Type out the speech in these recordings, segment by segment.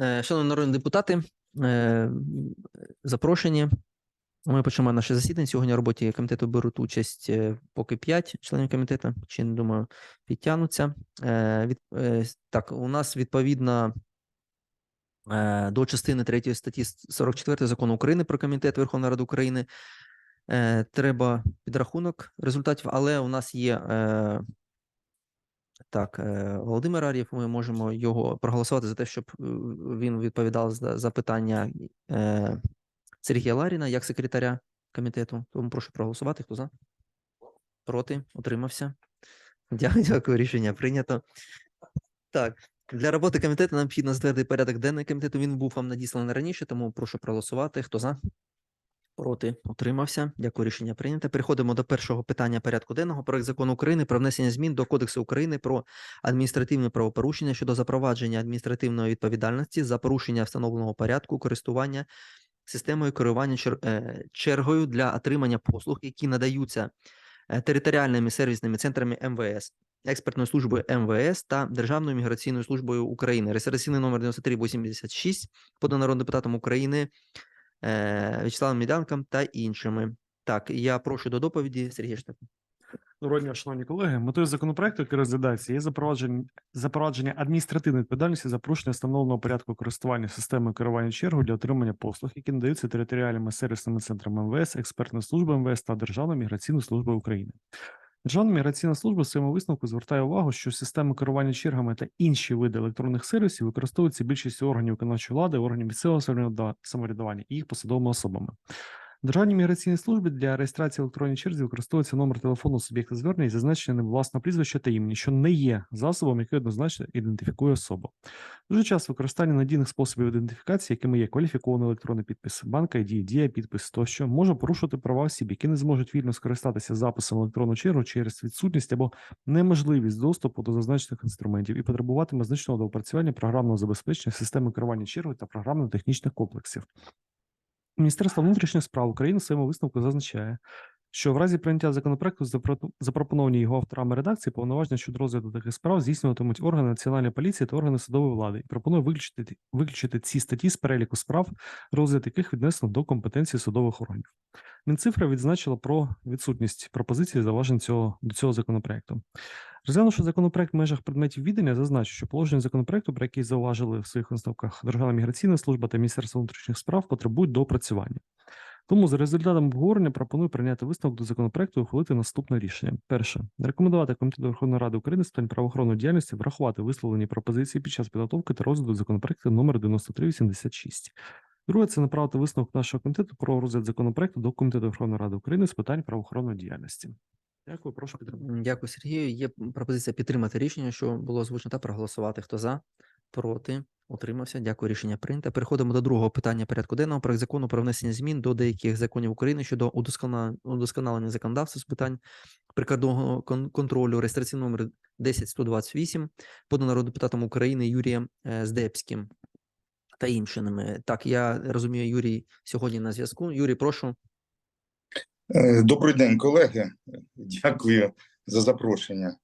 Е, Шановні народні депутати, е, запрошені. Ми почнемо наше засідання. Сьогодні в роботі комітету беруть участь е, поки 5 членів комітету, чи не думаю, підтягнуться. Так, у нас відповідно до частини 3 статті 44 закону України про комітет Верховної Ради України треба підрахунок результатів, але у нас є так, е, Володимир Ар'єв, ми можемо його проголосувати за те, щоб е, він відповідав за запитання е, Сергія Ларіна як секретаря комітету. Тому прошу проголосувати. Хто за? Проти? Утримався? Дякую, дякую, рішення прийнято. Так, для роботи комітету необхідно затвердити порядок денний комітету. Він був вам надісланий раніше, тому прошу проголосувати. Хто за? Проти утримався. Дякую, рішення прийнято. Переходимо до першого питання порядку денного. Проект закону України про внесення змін до Кодексу України про адміністративне правопорушення щодо запровадження адміністративної відповідальності за порушення встановленого порядку користування системою керування чер- е, чергою для отримання послуг, які надаються е, територіальними сервісними центрами МВС. Експертною службою МВС та Державною міграційною службою України. Реєстраційний номер 9386, поданий народним депутатом України В'ячеславом Мідянком та іншими. Так, я прошу до доповіді Сергія Штепа. Доброго дня, шановні колеги. Метою законопроекту, який розглядається, є запровадження, запровадження адміністративної відповідальності за порушення встановленого порядку користування системою керування чергою для отримання послуг, які надаються територіальними сервісними центрами МВС, експертною службою МВС та Державною міграційною службою України. Державна міграційна служба в своєму висновку звертає увагу, що системи керування чергами та інші види електронних сервісів використовуються більшістю органів виконавчої влади, органів місцевого самоврядування і їх посадовими особами. Державній міграційній службі для реєстрації електронної черзі використовується номер телефону суб'єкта звернення із зазначенням власне прізвище та імені, що не є засобом, який однозначно ідентифікує особу. Дуже часто використання надійних способів ідентифікації, якими є кваліфікований електронний підпис, банк ID, дія підпис тощо, може порушувати права осіб, які не зможуть вільно скористатися записом в електронну чергу через відсутність або неможливість доступу до зазначених інструментів і потребуватиме значного доопрацювання програмного забезпечення системи керування чергою та програмно-технічних комплексів. Міністерство внутрішніх справ України в своєму висновку зазначає, що в разі прийняття законопроекту запропоновані його авторами редакції повноваження щодо розгляду таких справ здійснюватимуть органи національної поліції та органи судової влади. І пропонує виключити, виключити ці статті з переліку справ, розгляд яких віднесено до компетенції судових органів. Мінцифра відзначила про відсутність пропозиції зауважень цього до цього законопроекту. Розглянувши законопроект в межах предметів відання, зазначу, що положення законопроекту, про який зауважили в своїх висновках Державна міграційна служба та Міністерство внутрішніх справ, потребують доопрацювання. Тому за результатами обговорення пропоную прийняти висновок до законопроекту і ухвалити наступне рішення. Перше рекомендувати Комітету Верховної Ради України з питань правоохоронної діяльності врахувати висловлені пропозиції під час підготовки та розгляду законопроекту номер 9386. Друге це направити висновок нашого комітету про розгляд законопроекту до Комітету Верховної Ради України з питань правоохоронної діяльності. Дякую, прошу підтримати. Дякую, Сергію. Є пропозиція підтримати рішення, що було озвучено, та проголосувати. Хто за? Проти? Утримався. Дякую, рішення прийнято. Переходимо до другого питання порядку денного. Проект закону про внесення змін до деяких законів України щодо удосконалення законодавства з питань прикордонного кон- контролю. Реєстраційний номер 10128, поданий народним депутатом України Юрієм е, Здебським та іншими. Так, я розумію, Юрій сьогодні на зв'язку. Юрій, прошу. Е, Добрий день, колеги. Дякую за запрошення.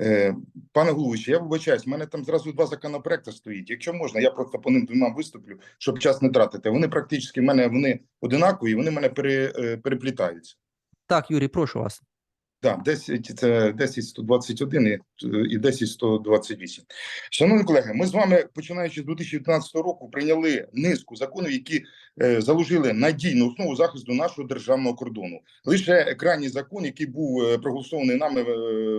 Е, Пане головуючий, я вибачаюсь, в мене там зразу два законопроекти стоїть. Якщо можна, я просто по ним двома виступлю, щоб час не тратити. Вони практично в мене вони одинакові, вони мене пере, е, переплітаються. Так, Юрій, прошу вас. Так, 10 це 10121 і, і 10128. Шановні колеги, ми з вами, починаючи з 2019 року, прийняли низку законів, які е, заложили надійну основу захисту нашого державного кордону. Лише крайній закон, який був е, проголосований нами е,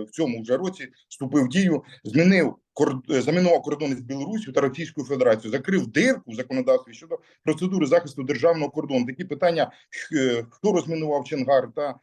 в цьому вже році, вступив в дію, змінив е, замінував кордони з Білорусі та Російською Федерацією, закрив дирку в законодавстві щодо процедури захисту державного кордону. Такі питання: хто розмінував Чонгар та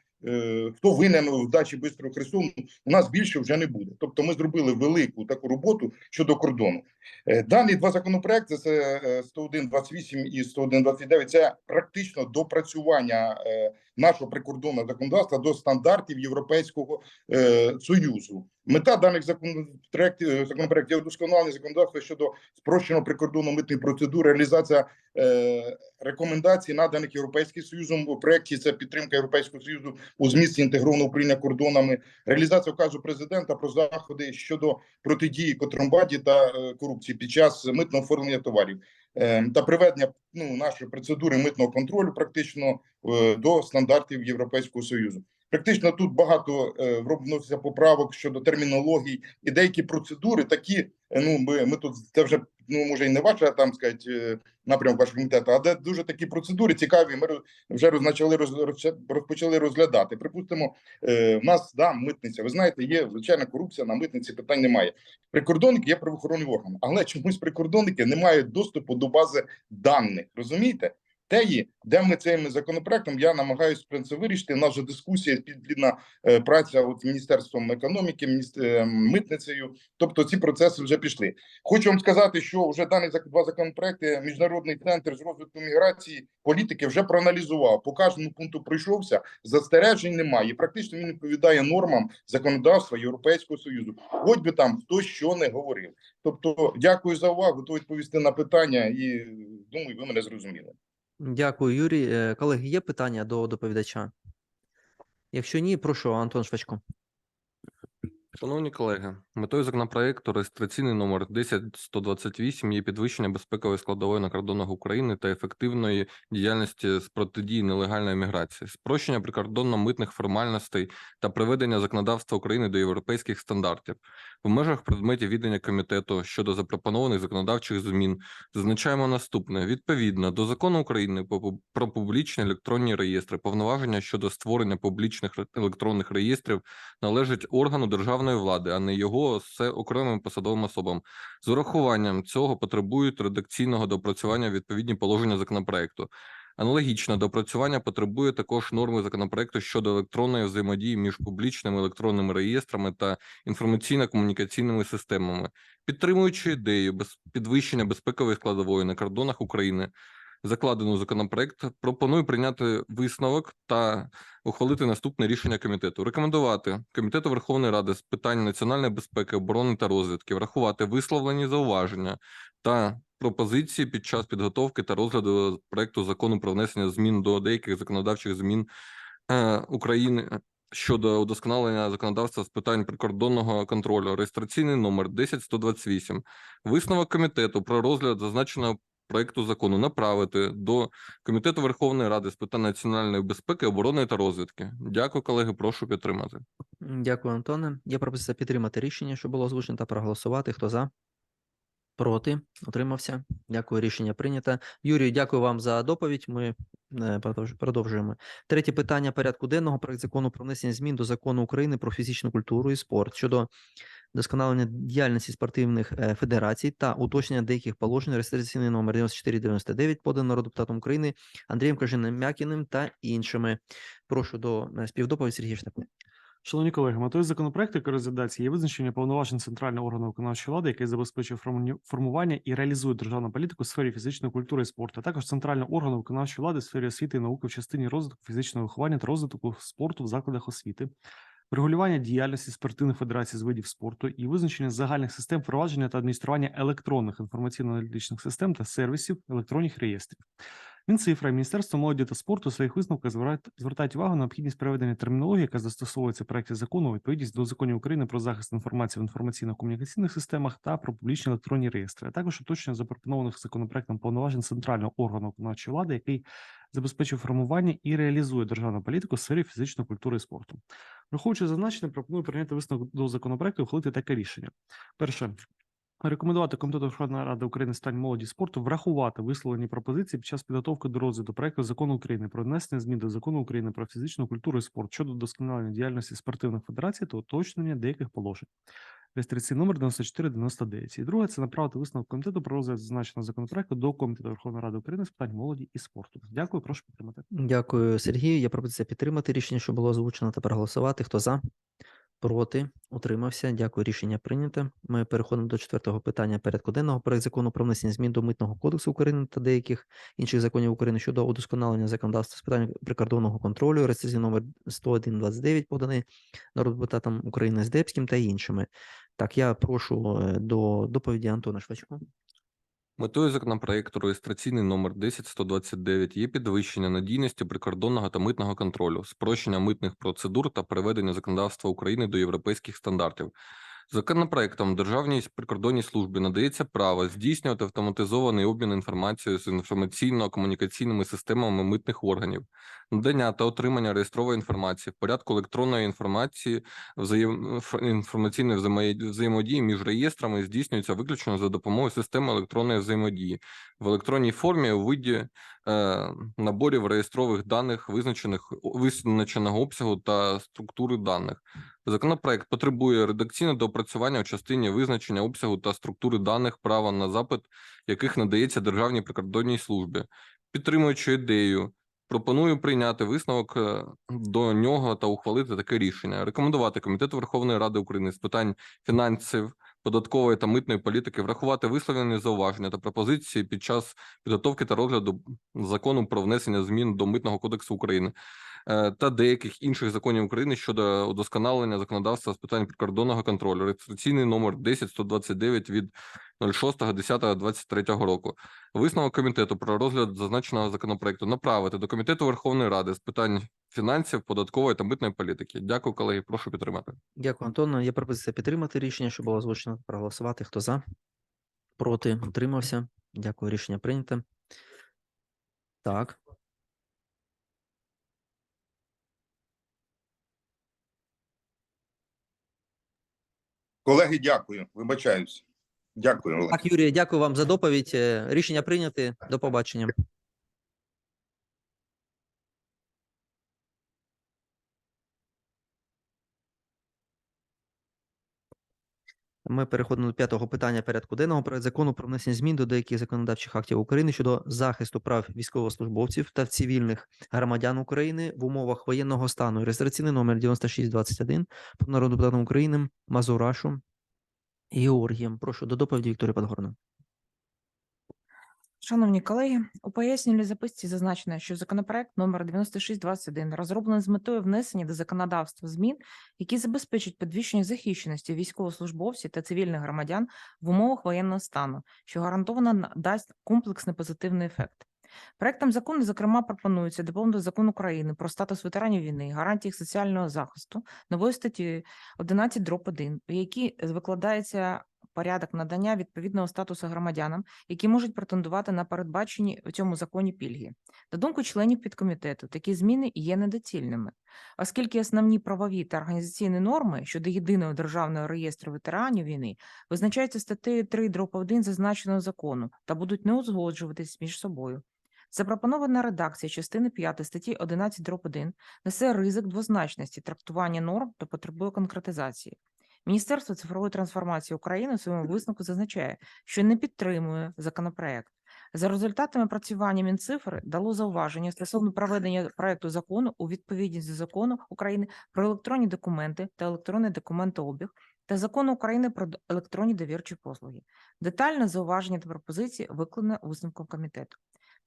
хто винен в дачі бистрого Херсону, у нас більше вже не буде. Тобто, ми зробили велику таку роботу щодо кордону. Е, Дані два законопроекти це е, 101.28 і 101.29, Це практично допрацювання е, нашого прикордонного законодавства до стандартів Європейського е, союзу. Мета даних законопроєктів законопроєктів удосконалення законодавства щодо спрощеного прикордонно митної процедури, реалізація е, рекомендацій, наданих Європейським Союзом у проєкті. Це підтримка Європейського Союзу у змісті інтегрованого управління кордонами, реалізація указу президента про заходи щодо протидії контрабанді та е, корупції під час митного оформлення товарів е, та приведення ну, нашої процедури митного контролю практично е, до стандартів Європейського Союзу. Практично тут багато е, вноситься поправок щодо термінологій і деякі процедури такі. е, Ну, ми, ми тут це вже ну може і не ваша там сказати е, напрямок вашого комітету, а де дуже такі процедури цікаві. Ми вже розпочали роз, роз- розпочали розглядати. Припустимо, в нас да митниця. Ви знаєте, є звичайна корупція на митниці. Питань немає. Прикордонник є правоохоронний орган, але чомусь прикордонники не мають доступу до бази даних. Розумієте? Теї, де ми цим законопроектом, я намагаюся принципі вирішити. У нас вже дискусія, підлідна е, праця от міністерством економіки, е, митницею. Тобто ці процеси вже пішли. Хочу вам сказати, що вже дані два законопроекти міжнародний центр з розвитку міграції політики вже проаналізував. По кожному пункту пройшовся. Застережень немає. Практично він відповідає нормам законодавства Європейського союзу. Хоч би там хто що не говорив. Тобто, дякую за увагу. Готовий відповісти на питання і думаю, ви мене зрозуміли. Дякую, Юрій. Е, Колеги, є питання до доповідача? Якщо ні, прошу, Антон Швачко. Шановні колеги, метою законопроекту реєстраційний номер 10128 є підвищення безпекової складової на кордонах України та ефективної діяльності з протидії нелегальної міграції, спрощення прикордонно-митних формальностей та приведення законодавства України до європейських стандартів. В межах предметів відання комітету щодо запропонованих законодавчих змін зазначаємо наступне: відповідно до закону України про публічні електронні реєстри, повноваження щодо створення публічних електронних реєстрів належить органу державної влади, а не його з окремим посадовим особам. З урахуванням цього потребують редакційного допрацювання відповідні положення законопроекту. Аналогічне допрацювання потребує також норми законопроекту щодо електронної взаємодії між публічними електронними реєстрами та інформаційно-комунікаційними системами, підтримуючи ідею без підвищення безпекової складової на кордонах України. Закладену законопроект пропоную прийняти висновок та ухвалити наступне рішення комітету. Рекомендувати Комітету Верховної Ради з питань національної безпеки, оборони та розвідки врахувати висловлені зауваження та пропозиції під час підготовки та розгляду проекту закону про внесення змін до деяких законодавчих змін е, України щодо удосконалення законодавства з питань прикордонного контролю, реєстраційний номер 10128. Висновок комітету про розгляд зазначеного проекту закону направити до Комітету Верховної Ради з питань національної безпеки, оборони та розвідки. Дякую, колеги. Прошу підтримати. Дякую, Антоне. Є пропозиція підтримати рішення, що було озвучено, та проголосувати. Хто за? Проти? Утримався? Дякую, рішення прийнято. Юрію, дякую вам за доповідь. Ми е, продовж- продовжуємо. Третє питання порядку денного. Проект закону про внесення змін до закону України про фізичну культуру і спорт щодо досконалення діяльності спортивних е, федерацій та уточнення деяких положень реєстраційний номер 9499, поданий народним депутатом України Андрієм Кожиним-Мякіним та іншими. Прошу до е, співдоповіді Сергій Штепан. Шановні колеги, метою законопроекту, який розглядається, є визначення повноважень центрального органу виконавчої влади, який забезпечує форму- формування і реалізує державну політику у сфері фізичної культури і спорту, а також центрального органу виконавчої влади у сфері освіти і науки в частині розвитку фізичного виховання та розвитку спорту в закладах освіти, регулювання діяльності спортивних федерацій з видів спорту і визначення загальних систем впровадження та адміністрування електронних інформаційно-аналітичних систем та сервісів електронних реєстрів. Мінцифра Міністерство молоді та спорту своїх висновках звертають- звертають увагу на необхідність приведення термінології, яка застосовується в проекті закону у відповідність до законів України про захист інформації в інформаційно-комунікаційних системах та про публічні електронні реєстри, а також уточнення запропонованих законопроектом повноважень центрального органу виконавчої влади, який забезпечує формування і реалізує державну політику в сфері фізичної культури і спорту. Враховуючи зазначене, пропоную прийняти висновок до законопроекту і ухвалити таке рішення. Перше. Рекомендувати Комітету Верховної Ради України з питань молоді спорту врахувати висловлені пропозиції під час підготовки до розгляду проекту закону України про внесення змін до закону України про фізичну культуру і спорт щодо вдосконалення діяльності спортивних федерацій та уточнення деяких положень. Реєстраційний номер 9499. І друге це направити висновок комітету про розгляд зазначеного законопроекту до Комітету Верховної Ради України з питань молоді і спорту. Дякую, прошу підтримати. Дякую, Сергію. Є пропозиція підтримати рішення, що було озвучено та проголосувати. Хто за? Проти, утримався. Дякую. Рішення прийнято. Ми переходимо до четвертого питання порядку денного. Проект закону про внесення змін до митного кодексу України та деяких інших законів України щодо удосконалення законодавства з питань прикордонного контролю, реєстраційний номер 10129, поданий народним депутатом України Здебським та іншими. Так, я прошу е, до доповіді Антона Швачко. Метою законопроекту реєстраційний номер 10129 є підвищення надійності прикордонного та митного контролю, спрощення митних процедур та приведення законодавства України до європейських стандартів. Законопроектом Державній прикордонній службі надається право здійснювати автоматизований обмін інформацією з інформаційно-комунікаційними системами митних органів, надання та отримання реєстрової інформації в порядку електронної інформації взаєм... інформаційної взаємодії між реєстрами здійснюється виключно за допомогою системи електронної взаємодії в електронній формі у виді наборів реєстрових даних, визначених визначеного обсягу та структури даних. Законопроект потребує редакційного доопрацювання у частині визначення обсягу та структури даних права на запит, яких надається Державній прикордонній службі. Підтримуючи ідею, пропоную прийняти висновок е, до нього та ухвалити таке рішення. Рекомендувати Комітету Верховної Ради України з питань фінансів, податкової та митної політики врахувати висловлені зауваження та пропозиції під час підготовки та розгляду закону про внесення змін до Митного кодексу України та деяких інших законів України щодо удосконалення законодавства з питань прикордонного контролю, реєстраційний номер 10129 від 06.10.23 року. Висновок комітету про розгляд зазначеного законопроекту направити до Комітету Верховної Ради з питань фінансів, податкової та митної політики. Дякую, колеги. Прошу підтримати. Дякую, Антон. Є пропозиція підтримати рішення, що було озвучено, проголосувати. Хто за? Проти, утримався. Дякую, рішення прийнято. Так. Колеги, дякую. Вибачаюсь. Дякую, Олег. Так, Юрій, дякую вам за доповідь. Е, Рішення прийняти. До побачення. Ми переходимо до п'ятого питання порядку денного проект закону про внесення змін до деяких законодавчих актів України щодо захисту прав військовослужбовців та цивільних громадян України в умовах воєнного стану. Реєстраційний номер 9621 по народу України Мазурашу Георгієм. Прошу до доповіді Вікторія Подгорна. Шановні колеги, у пояснювальній записці зазначено, що законопроект номер 9621 розроблений з метою внесення до законодавства змін, які забезпечать підвищення захищеності військовослужбовців та цивільних громадян в умовах воєнного стану, що гарантовано дасть комплексний позитивний ефект. Проектом закону, зокрема, пропонується доповнити закон України про статус ветеранів війни, гарантії їх соціального захисту новою статтею 11 дроб 1, в якій викладається порядок надання відповідного статусу громадянам, які можуть претендувати на передбачені в цьому законі пільги. На думку членів підкомітету, такі зміни є недоцільними, оскільки основні правові та організаційні норми щодо єдиного державного реєстру ветеранів війни визначаються статтею 3 дроб 1 зазначеного закону та будуть не узгоджуватись між собою. Запропонована редакція частини 5 статті 11 дроб 1 несе ризик двозначності трактування норм та потребує конкретизації. Міністерство цифрової трансформації України у своєму висновку зазначає, що не підтримує законопроект. За результатами працювання Мінцифри дало зауваження стосовно проведення проекту закону у відповідність до закону України про електронні документи та електронний документообіг та закону України про електронні довірчі послуги. Детальне зауваження та пропозиції викладено висновком комітету.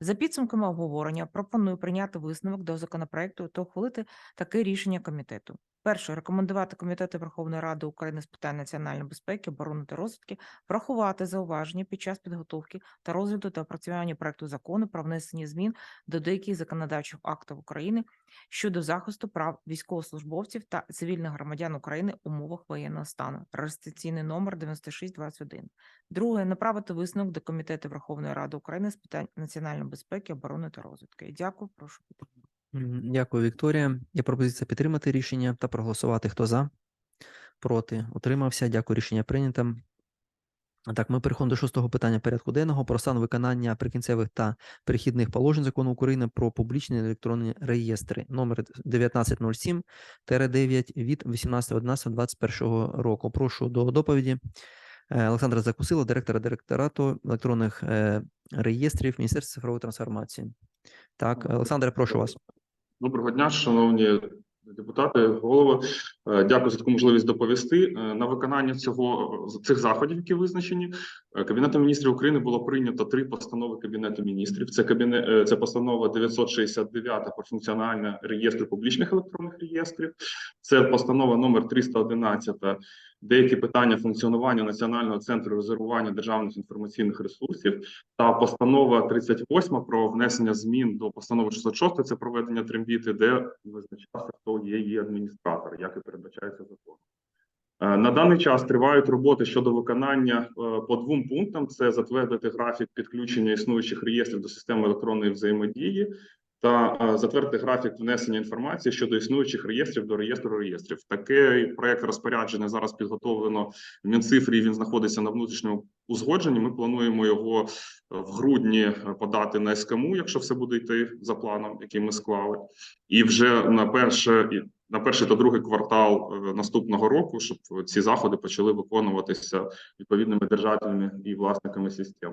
За підсумками обговорення пропоную прийняти висновок до законопроекту та ухвалити таке рішення комітету. Перше, рекомендувати Комітету Верховної Ради України з питань національної безпеки, оборони та розвитки врахувати зауваження під час підготовки та розгляду та опрацювання проекту закону про внесення змін до деяких законодавчих актів України щодо захисту прав військовослужбовців та цивільних громадян України в умовах воєнного стану. Реєстраційний номер 9621. Друге, направити висновок до Комітету Верховної Ради України з питань національної безпеки, оборони та розвитку. Дякую, прошу підтримати. Дякую, Вікторія. Є пропозиція підтримати рішення та проголосувати. Хто за? Проти, утримався. Дякую, рішення прийнято. Так, ми переходимо до шостого питання порядку денного про стан виконання прикінцевих та перехідних положень закону України про публічні електронні реєстри номер 1907-9 від 18.11.21 року. Прошу до доповіді е, Олександра Закусила, директора директорату електронних е, реєстрів Міністерства цифрової трансформації. Так, Олександре, прошу вас. Доброго дня, шановні Депутати, голови, е, дякую за таку можливість доповісти. Е, На виконання цього з цих заходів, які визначені, е, Кабінетом міністрів України було прийнято три постанови Кабінету міністрів. Це кабінет, е, це постанова 969 про функціональне реєстру публічних електронних реєстрів. Це постанова номер 311 деякі питання функціонування Національного центру резервування державних інформаційних ресурсів та постанова 38 про внесення змін до постанови 606, це проведення трембіти, де визначався, хто є її адміністратор, як і передбачається законом. Е, На даний час тривають роботи щодо виконання е, по двом пунктам: це затвердити графік підключення існуючих реєстрів до системи електронної взаємодії та затвердити графік внесення інформації щодо існуючих реєстрів до реєстру реєстрів. Такий проект розпорядження зараз підготовлено в Мінцифрі. Він знаходиться на внутрішньому узгодженні. Ми плануємо його е, в грудні подати на СКМУ, якщо все буде йти за планом, який ми склали, і вже на перше на перший та другий квартал е, наступного року, щоб ці заходи почали виконуватися відповідними держателями і власниками систем.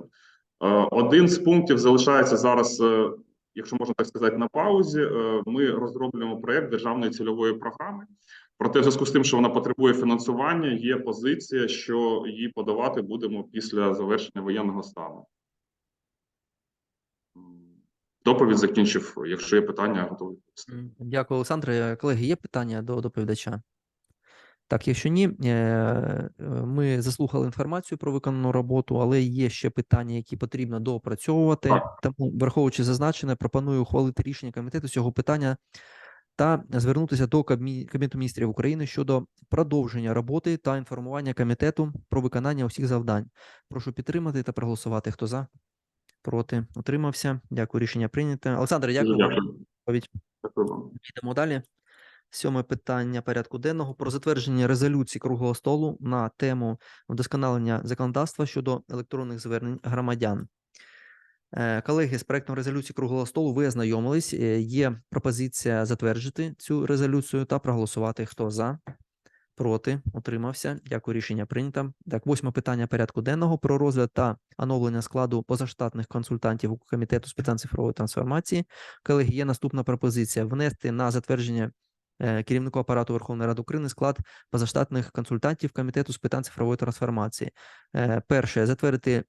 Е, Один з пунктів залишається зараз, якщо можна так сказати, на паузі. Е, Ми розроблюємо проект державної цільової програми. Проте, в зв'язку з тим, що вона потребує фінансування, є позиція, що її подавати будемо після завершення воєнного стану. Доповідь закінчив. Якщо є питання, готовий. Дякую, Олександре. Колеги, є питання до доповідача? Так, якщо ні, е, е, ми заслухали інформацію про виконану роботу, але є ще питання, які потрібно доопрацьовувати. Тому, враховуючи зазначене, пропоную ухвалити рішення комітету з цього питання та звернутися до Кабінету міністрів України щодо продовження роботи та інформування комітету про виконання усіх завдань. Прошу підтримати та проголосувати. Хто за? Проти? Утримався. Дякую. Рішення прийнято. Олександр, дякую. Дякую. Йдемо далі. Сьоме питання порядку денного про затвердження резолюції круглого столу на тему вдосконалення законодавства щодо електронних звернень громадян. Е, Колеги, з проектом резолюції круглого столу ви ознайомились. Е, Є пропозиція затвердити цю резолюцію та проголосувати. Хто за? Проти, утримався. Дякую, рішення прийнято. Так, восьме питання порядку денного про розгляд та оновлення складу позаштатних консультантів комітету з питань цифрової трансформації. Колеги, є наступна пропозиція: внести на затвердження керівнику апарату Верховної Ради України склад позаштатних консультантів комітету з питань цифрової трансформації. Е, Перше затвердити е,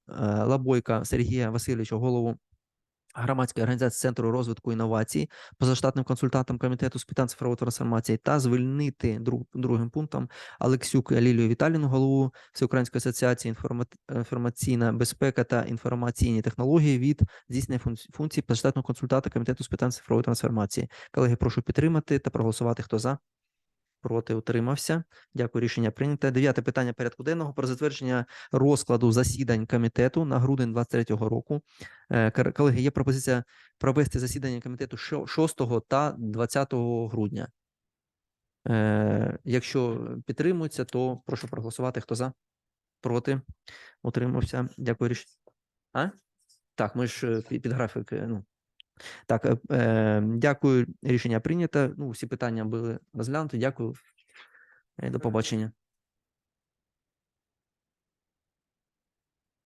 Лабойка Сергія Васильовича, голову громадської організації Центру розвитку інновацій, позаштатним консультантом комітету з питань цифрової трансформації та звільнити друг, другим пунктом Алексюк Лілію Віталіну, голову Всеукраїнської асоціації інформаційна безпека та інформаційні технології від здійснення функцій позаштатного консультанта комітету з питань цифрової трансформації. Колеги, прошу підтримати та проголосувати. Хто за? Проти утримався. Дякую. Рішення прийнято. Дев'яте питання порядку денного про затвердження розкладу засідань комітету на грудень 23-го року. Е, Колеги, є пропозиція провести засідання комітету 6 та 20 грудня. Е, Якщо підтримується, то прошу проголосувати. Хто за? Проти? Утримався. Дякую. Ріш... А? Так, ми ж е, під, графік. Ну. Так, е, дякую. Рішення прийнято. Ну, всі питання були розглянуті. Дякую. До побачення.